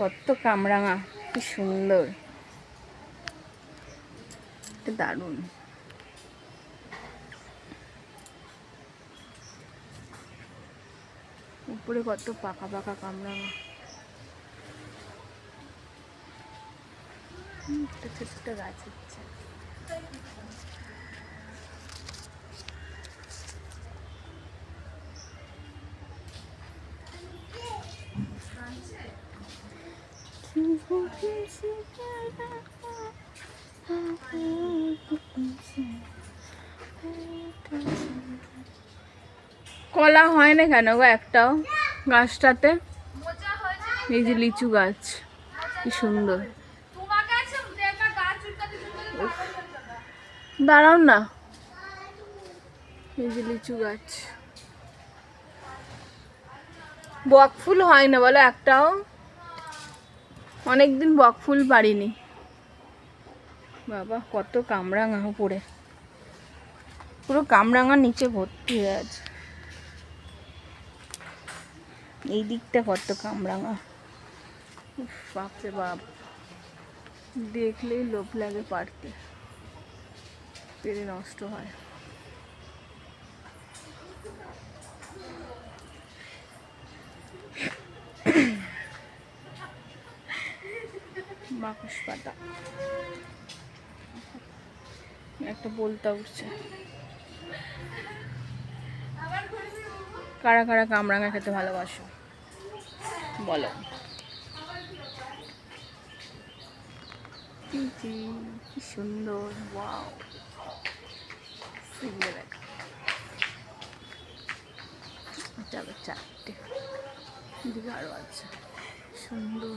কত কামরাঙা কি সুন্দর। দারুণ। উপরে কত পাকা পাকা কামরাঙা। ছোট্ট গাছ হচ্ছে। কলা হয় না কেন গো একটাও গাছটাতে? এই যে লিচু গাছ, কি সুন্দর। দাঁড়াও না। এই যে লিচু গাছ। বক ফুল হয় না বলো একটাও? অনেকদিন বক ফুল পারিনি বাবা, কত কামরাঙা উপরে। পুরো কামরাঙা নিচে ভর্তি হয়ে আছে। এই দিকটা কত কামরাঙা। বাপরে বাপ। দেখলেই লোভ লাগে পারতে পেরে নষ্ট হয়। বাকস পাতা। একটা বলতা উঠছে। কারা কারা কামরাঙা খেতে ভালোবাসো? বলো। কি সুন্দর, ওয়াও। সুন্দর এটা চারটে। এদিকে আরও আছে। সুন্দর।